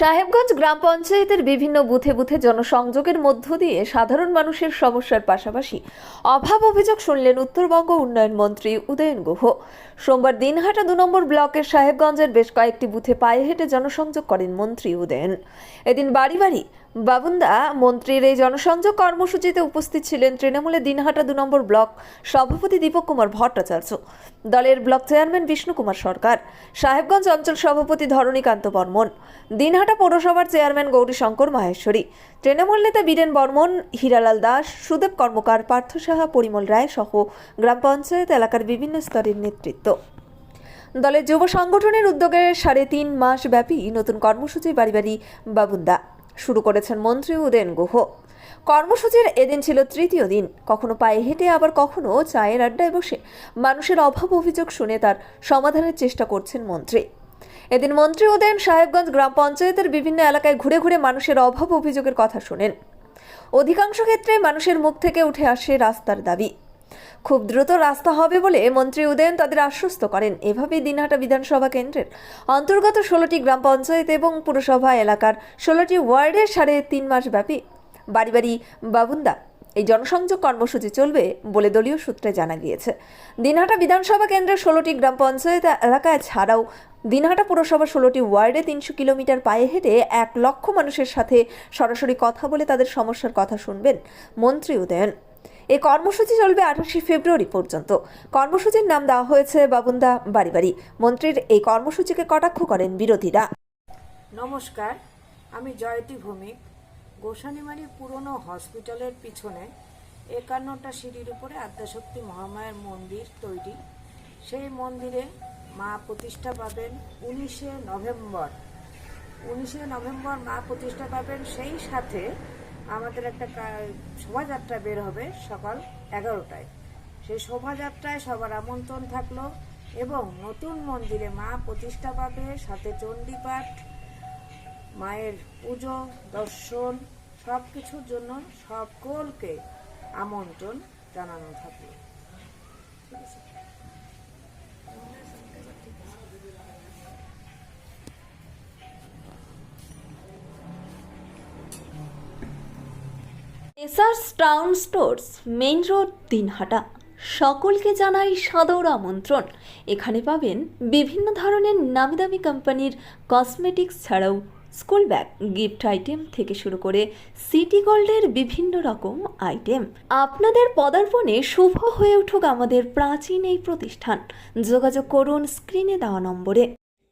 সাহেবগঞ্জ গ্রাম পঞ্চায়েতের বিভিন্ন বুথে বুথে জনসংযোগের মধ্য দিয়ে সাধারণ মানুষের সমস্যার পাশাপাশি অভাব অভিযোগ শুনলেন উত্তরবঙ্গ উন্নয়ন মন্ত্রী উদয়ন গুহ। সোমবার দিনহাটা দু নম্বর ব্লকের সাহেবগঞ্জের বেশ কয়েকটি বুথে পায়ে হেঁটে জনসংযোগ করেন মন্ত্রী উদয়ন। এদিন বাড়ি বাড়ি বাবুন্দা, মন্ত্রীর এই জনসংযোগ কর্মসূচিতে উপস্থিত ছিলেন তৃণমূলের দিনহাটা দু নম্বর ব্লক সভাপতি দীপক কুমার ভট্টাচার্য, দলের ব্লক চেয়ারম্যান বিষ্ণু কুমার সরকার, সাহেবগঞ্জ অঞ্চল সভাপতি ধরণীকান্ত বর্মন, দিনহাটা পৌরসভার চেয়ারম্যান গৌরীশঙ্কর মাহেশ্বরী, তৃণমূল নেতা বীরেন বর্মন, হীরালাল দাস, সুদেব কর্মকার, পার্থ সাহা, পরিমল রায় সহ গ্রাম পঞ্চায়েত এলাকার বিভিন্ন স্তরের নেতৃত্ব। দলের যুব সংগঠনের উদ্যোগে সাড়ে তিন মাস ব্যাপী নতুন কর্মসূচি বাড়ি বাড়ি বাবুন্দা। শুরু করেছেন মন্ত্রী উদয়ন গুহ। কর্মসূচির এদিন ছিল তৃতীয় দিন। কখনো পায়ে হেঁটে, আবার কখনো চায়ের আড্ডায় বসে মানুষের অভাব অভিযোগ শুনে তার সমাধানের চেষ্টা করছেন মন্ত্রী। এদিন মন্ত্রী উদয়ন সাহেবগঞ্জ গ্রাম পঞ্চায়েতের বিভিন্ন এলাকায় ঘুরে ঘুরে মানুষের অভাব অভিযোগের কথা শোনেন। অধিকাংশ ক্ষেত্রে মানুষের মুখ থেকে উঠে আসে রাস্তার দাবি। খুব দ্রুত রাস্তা হবে বলে মন্ত্রী উদয়ন তাদের আশ্বস্ত করেন। এভাবেই দিনহাটা বিধানসভা কেন্দ্রের অন্তর্গত ষোলোটি গ্রাম পঞ্চায়েত এবং পুরসভা এলাকার ষোলোটি ওয়ার্ডের সাড়ে তিন মাস ব্যাপী বাড়ি বাড়ি বাবুন্দা এই জনসংযোগ কর্মসূচি চলবে বলে দলীয় সূত্রে জানা গিয়েছে। দিনহাটা বিধানসভা কেন্দ্রের ষোলোটি গ্রাম পঞ্চায়েত এলাকায় ছাড়াও দিনহাটা পুরসভা ষোলোটি ওয়ার্ডে তিনশো কিলোমিটার পায়ে হেঁটে এক লক্ষ মানুষের সাথে সরাসরি কথা বলে তাদের সমস্যার কথা শুনবেন মন্ত্রী উদয়ন। এই কর্মসূচি চলবে আঠাশে ফেব্রুয়ারি পর্যন্ত। কর্মসূচির নাম দেওয়া হয়েছে বাবুন্দা বাড়ি বাড়ি। মন্ত্রীর এই কর্মসূচিকে কটাক্ষ করেন বিরোধীরা। নমস্কার, আমি জয়তী ভৌমিক। গোসানিমারি পুরনো হসপিটালের পিছনে একান্নটা সিঁড়ির উপরে আদ্যাশক্তি মহামায়ের মন্দির তৈরি। সেই মন্দিরে মা প্রতিষ্ঠা পাবেন উনিশে নভেম্বর। উনিশে নভেম্বর মা প্রতিষ্ঠা পাবেন সেই সাথে আমাদের একটা শোভাযাত্রা বের হবে সকাল এগারোটায়। সেই শোভাযাত্রায় সবার আমন্ত্রণ থাকল এবং নতুন মন্দিরে মা প্রতিষ্ঠা পাবে, সাথে চণ্ডীপাঠ, মায়ের পুজো, দর্শন সব কিছুর জন্য সকলকে আমন্ত্রণ জানানো থাকল। Essars town stores main road Dinhata সকলকে জানাই সাদর আমন্ত্রণ। এখানে পাবেন বিভিন্ন ধরনের নামি দামি কোম্পানির কসমেটিক্স ছাড়াও স্কুল ব্যাগ গিফট আইটেম থেকে শুরু করে সিটি গোল্ডের বিভিন্ন রকম আইটেম আপনাদের পদার্পণে শুভ হয়ে উঠুক আমাদের প্রাচীন এই প্রতিষ্ঠান। যোগাযোগ করুন স্ক্রিনে দেওয়া নম্বরে।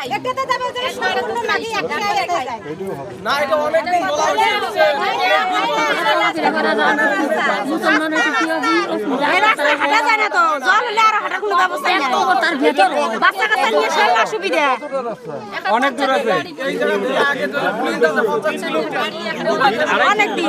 না রাস্তাটা লাগবে একটাতে যাবে যে সবগুলো লাগে একটাতে যায় না এটা অনেকদিন বলা হয়েছে এই রাস্তায় হাঁটা যায় না তো জল হলে আর হাঁটার কোনো ব্যবস্থা নেই তার ভেতর বাচ্চা কাচ্চা নিয়ে সব অসুবিধা অনেক দূর আছে অনেক দিন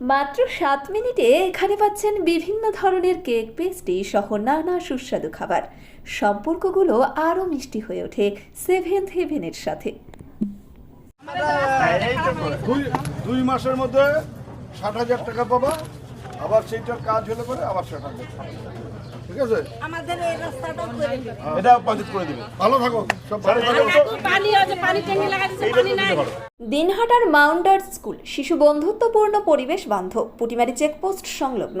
মাত্র সাত মিনিটে এখানে পাচ্ছেন বিভিন্ন ধরনের কেক পেস্ট্রি সহ নানা সুস্বাদু খাবার। সম্পর্কগুলো আরও মিষ্টি হয়ে ওঠে সেভেন্থ হেভেনের সাথে। দুই মাসের মধ্যে ষাট হাজার টাকা পাবা। আবার সেইটার কাজ হলে পরে আবার সেটা ঠিক আছে? আমাদের এই রাস্তাটাও করে দিন এটা পঞ্চায়েত করে দিবে। ভালো থাকো সব ভালো থাকো। পানি আছে পানি ট্যাঙ্কি লাগা দিছে পানি নাই। দিনহাটার মাউন্টার স্কুল শিশু বন্ধুত্বপূর্ণ পরিবেশ বান্ধব পুটিমারি চেকপোস্ট সংলগ্ন।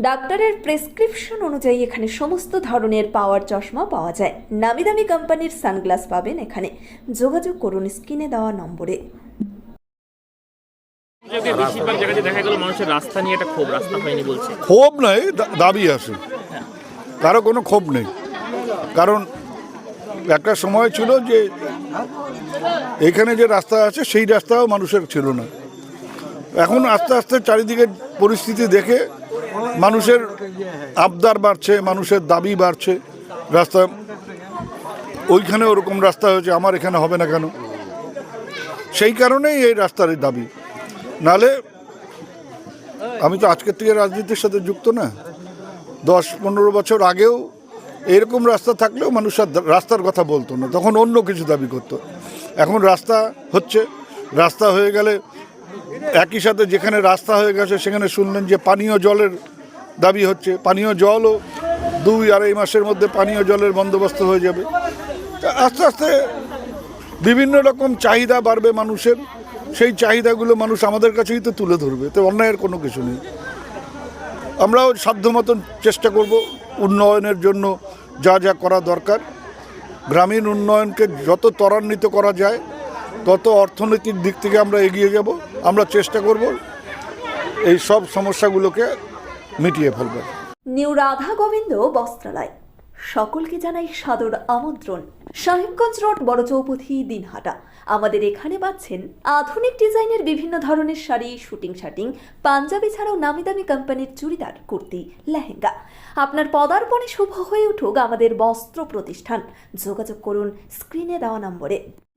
ডাক্তারের প্রেসক্রিপশন অনুযায়ী এখানে সমস্ত ধরনের পাওয়ার চশমা পাওয়া যায়। নামি দামি কোম্পানির সানগ্লাস পাবেন এখানে। যোগাযোগ করুন স্ক্রিনে দেওয়া নম্বরে। বেশিরভাগ জায়গাতে দেখা গেল মানুষের রাস্তা নিয়ে একটা ক্ষোভ রাস্তা হয়নি বলছে। ক্ষোভ নয় দা- দাবি আছে। কারও কোনো ক্ষোভ নেই। কারণ একটা সময় ছিল যে এখানে যে রাস্তা আছে সেই রাস্তাও মানুষের ছিল না। এখন আস্তে আস্তে চারিদিকে পরিস্থিতি দেখে মানুষের আবদার বাড়ছে, মানুষের দাবি বাড়ছে। রাস্তা, ওইখানে ওরকম রাস্তা হয়েছে, আমার এখানে হবে না কেন? সেই কারণেই এই রাস্তার দাবি। নালে আমি তো আজকের থেকে রাজনীতির সাথে যুক্ত না। দশ, পনেরো বছর আগেও এরকম রাস্তা থাকলেও মানুষ আর রাস্তার কথা বলতো না। তখন অন্য কিছু দাবি করতো। এখন রাস্তা হচ্ছে, রাস্তা হয়ে গেলে একই সাথে যেখানে রাস্তা হয়ে গেছে, সেখানে শুনলেন যে পানীয় জলের দাবি হচ্ছে। পানীয় জলও দুই আড়াই মাসের মধ্যে পানীয় জলের বন্দোবস্ত হয়ে যাবে। আস্তে আস্তে বিভিন্ন রকম চাহিদা বাড়বে মানুষের। সেই চাহিদাগুলো মানুষ আমাদের কাছেই তো তুলে ধরবে। তো অন্যায়ের কোনো কিছু নেই। আমরাও সাধ্য মতন চেষ্টা করব উন্নয়নের জন্য যা যা করা দরকার। গ্রামীণ উন্নয়নকে যত ত্বরান্বিত করা যায় তত অর্থনৈতিক দিক থেকে আমরা এগিয়ে যাব, আমরা চেষ্টা করব এই সব সমস্যাগুলোকে মিটিয়ে ফেলবার নিউ রাধা গোবিন্দ বস্ত্রালয়। সকলকে জানাই সাদর আমন্ত্রণ। সাহেবগঞ্জ রোড, বড় চৌপথি, দিনহাটা। আমাদের এখানে পাচ্ছেন আধুনিক ডিজাইনের বিভিন্ন ধরনের শাড়ি, শুটিং শাটিং, পাঞ্জাবি ছাড়াও নামি দামি কোম্পানির চুড়িদার, কুর্তি, লেহেঙ্গা। আপনার পদার্পণে শুভ হয়ে উঠুক আমাদের বস্ত্র প্রতিষ্ঠান। যোগাযোগ করুন স্ক্রিনে দেওয়া নম্বরে।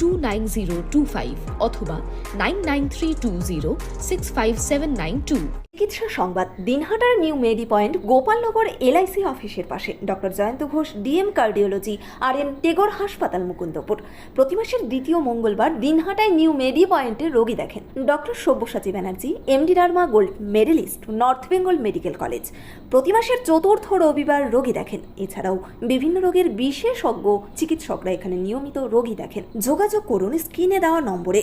two nine zero two five অথবা nine nine three two zero six five seven nine two চিকিৎসা সংবাদ, দিনহাটার new medi point, Gopalnagar LIC অফিসের পাশে। Doctor Joyanta Ghosh, DM cardiology R N Tagore হাসপাতাল মুকুন্দপুর। প্রতি মাসের দ্বিতীয় মঙ্গলবার দিনহাটায় নিউ মেডি পয়েন্টে রোগী দেখেন। Doctor Sabyasachi Banerjee, MD derma gold medalist, north Bengal medical college. প্রতি মাসের চতুর্থ রবিবার রোগী দেখেন। এছাড়াও বিভিন্ন রোগের বিশেষজ্ঞ, চিকিৎসকরা এখানে নিয়মিত রোগী দেখেন। যোগাযোগ করুন স্ক্রিনে দেওয়া নম্বরে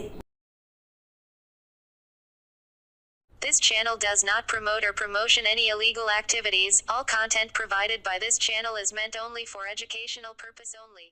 This channel does not promote or promotion any illegal activities. All content provided by this channel is meant only for educational purpose only.